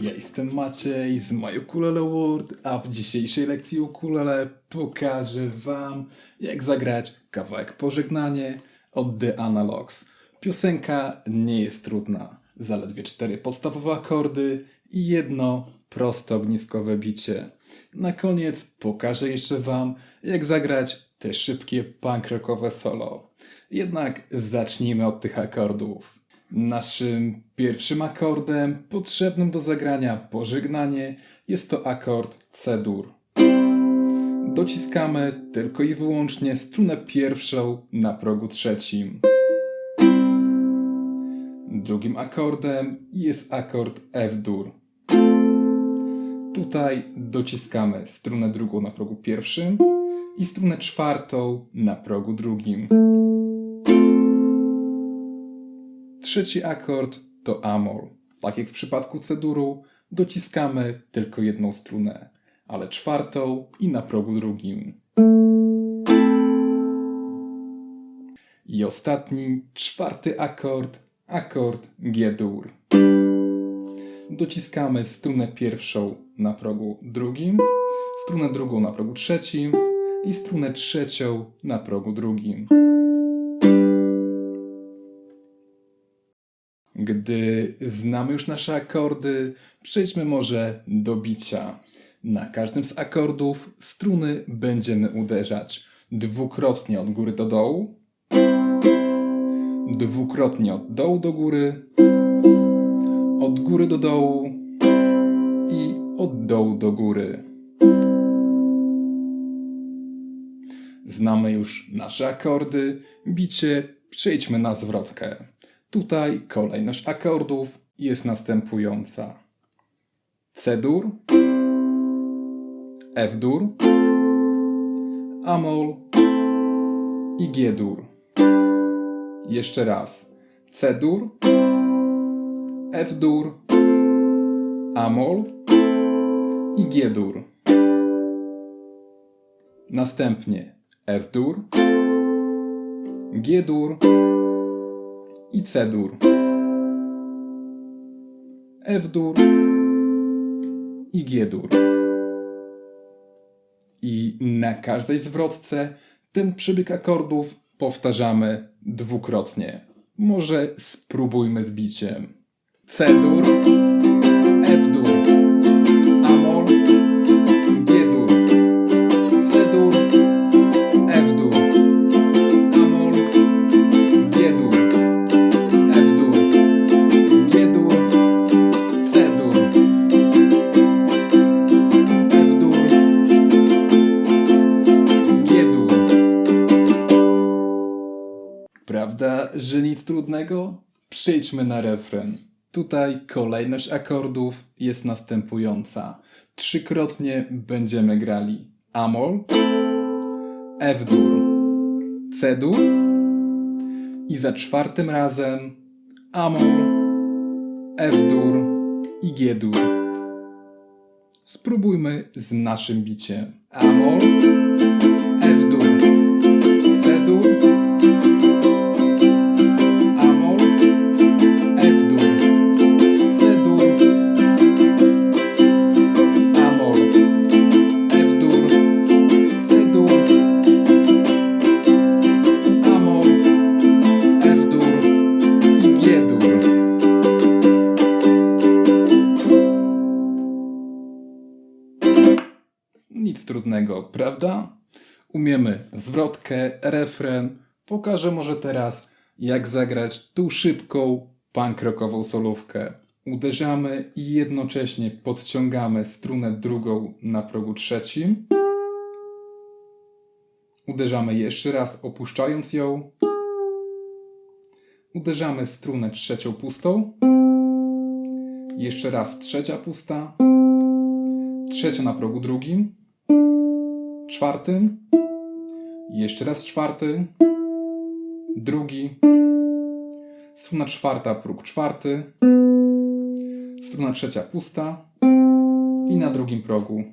Ja jestem Maciej z My Ukulele World, a w dzisiejszej lekcji ukulele pokażę Wam, jak zagrać kawałek Pożegnanie od The Analogs. Piosenka nie jest trudna. Zaledwie cztery podstawowe akordy i jedno proste ogniskowe bicie. Na koniec pokażę jeszcze Wam, jak zagrać te szybkie punk rockowe solo. Jednak zacznijmy od tych akordów. Naszym pierwszym akordem potrzebnym do zagrania pożegnanie jest to akord C-dur. Dociskamy tylko i wyłącznie strunę pierwszą na progu trzecim. Drugim akordem jest akord F-dur. Tutaj dociskamy strunę drugą na progu pierwszym i strunę czwartą na progu drugim. Trzeci akord to amol. Tak jak w przypadku ceduru, dociskamy tylko jedną strunę, ale czwartą i na progu drugim. I ostatni, czwarty akord, akord G-dur. Dociskamy strunę pierwszą na progu drugim, strunę drugą na progu trzecim i strunę trzecią na progu drugim. Gdy znamy już nasze akordy, przejdźmy może do bicia. Na każdym z akordów struny będziemy uderzać dwukrotnie od góry do dołu, dwukrotnie od dołu do góry, od góry do dołu i od dołu do góry. Znamy już nasze akordy, bicie, przejdźmy na zwrotkę. Tutaj kolejność akordów jest następująca: C-dur, F-dur, Amol i G-dur. Jeszcze raz: C-dur, F-dur, Amol i G-dur. Następnie F-dur, G-dur i C-dur. F-dur i G-dur. I na każdej zwrotce ten przebieg akordów powtarzamy dwukrotnie. Może spróbujmy z biciem. C-dur, że nic trudnego? Przejdźmy na refren. Tutaj kolejność akordów jest następująca. Trzykrotnie będziemy grali Amol, F-dur, C-dur i za czwartym razem Amol, F-dur i G-dur. Spróbujmy z naszym biciem. Amol, trudnego, prawda? Umiemy zwrotkę, refren. Pokażę może teraz, jak zagrać tą szybką, punk rockową solówkę. Uderzamy i jednocześnie podciągamy strunę drugą na progu trzecim. Uderzamy jeszcze raz, opuszczając ją. Uderzamy strunę trzecią pustą. Jeszcze raz trzecia pusta. Trzecia na progu drugim. Czwartym. Jeszcze raz czwarty. Drugi. Struna czwarta, próg czwarty. Struna trzecia pusta. I na drugim progu.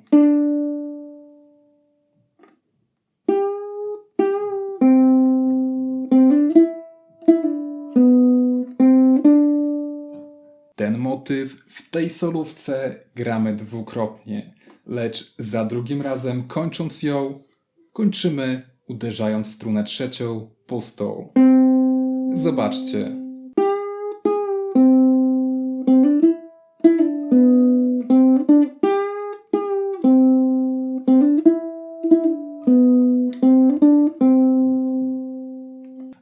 Ten motyw w tej solówce gramy dwukrotnie, lecz za drugim razem kończąc ją, kończymy uderzając strunę trzecią pustą. Zobaczcie.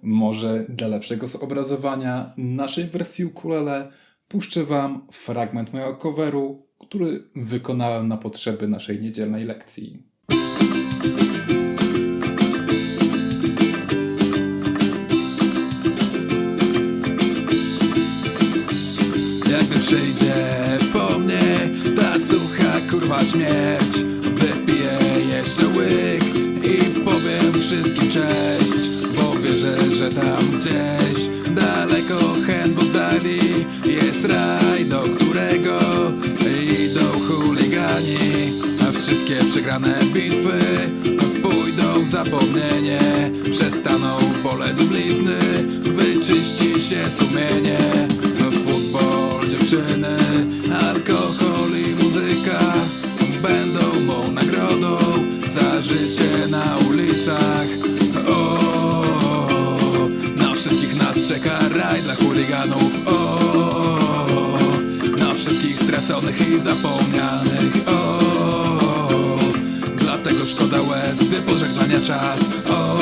Może dla lepszego zobrazowania naszej wersji ukulele puszczę Wam fragment mojego coveru, który wykonałem na potrzeby naszej niedzielnej lekcji. Jakby przyjdzie po mnie ta sucha kurwa śmierć Wypiję jeszcze łyk i powiem wszystkim cześć Bo wierzę, że tam gdzieś daleko wszystkie przegrane bitwy. Pójdą w zapomnienie Przestaną boleć blizny, wyczyści się sumienie Futbol, dziewczyny, alkohol i muzyka. Będą mą nagrodą za życie na ulicach. O, na wszystkich nas czeka raj dla chuliganów. O, na wszystkich straconych i zapomnianych. O, dlatego szkoda łez, gdy pożegnania czas O,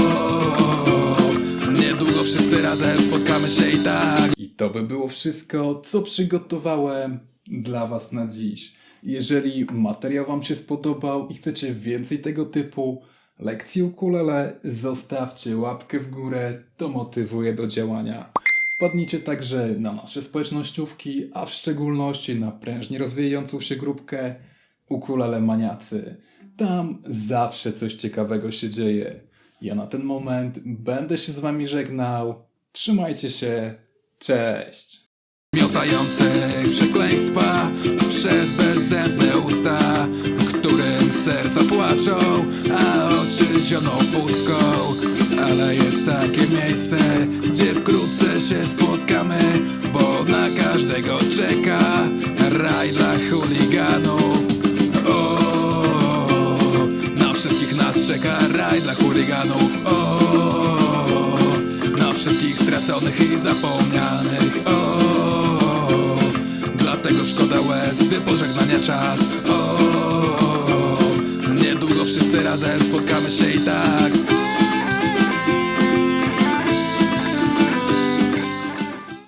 niedługo wszyscy razem spotkamy się i tak I to by było wszystko, co przygotowałem dla Was na dziś. Jeżeli materiał Wam się spodobał i chcecie więcej tego typu lekcji ukulele, zostawcie łapkę w górę, to motywuje do działania. Wpadnijcie także na nasze społecznościówki, a w szczególności na prężnie rozwijającą się grupkę Ukulele Maniacy. Tam zawsze coś ciekawego się dzieje. Ja na ten moment będę się z Wami żegnał. Trzymajcie się. Cześć. Miotających przekleństwa przez bezzębne usta Którym serca płaczą, a oczy zioną pustką Ale jest takie miejsce, gdzie wkrótce się spotkamy Bo na każdego czeka raj dla chuliganów czeka raj dla chuliganów. O, na wszystkich straconych i zapomnianych. O, dlatego szkoda łez, gdy pożegnania czas. O, niedługo wszyscy razem spotkamy się i tak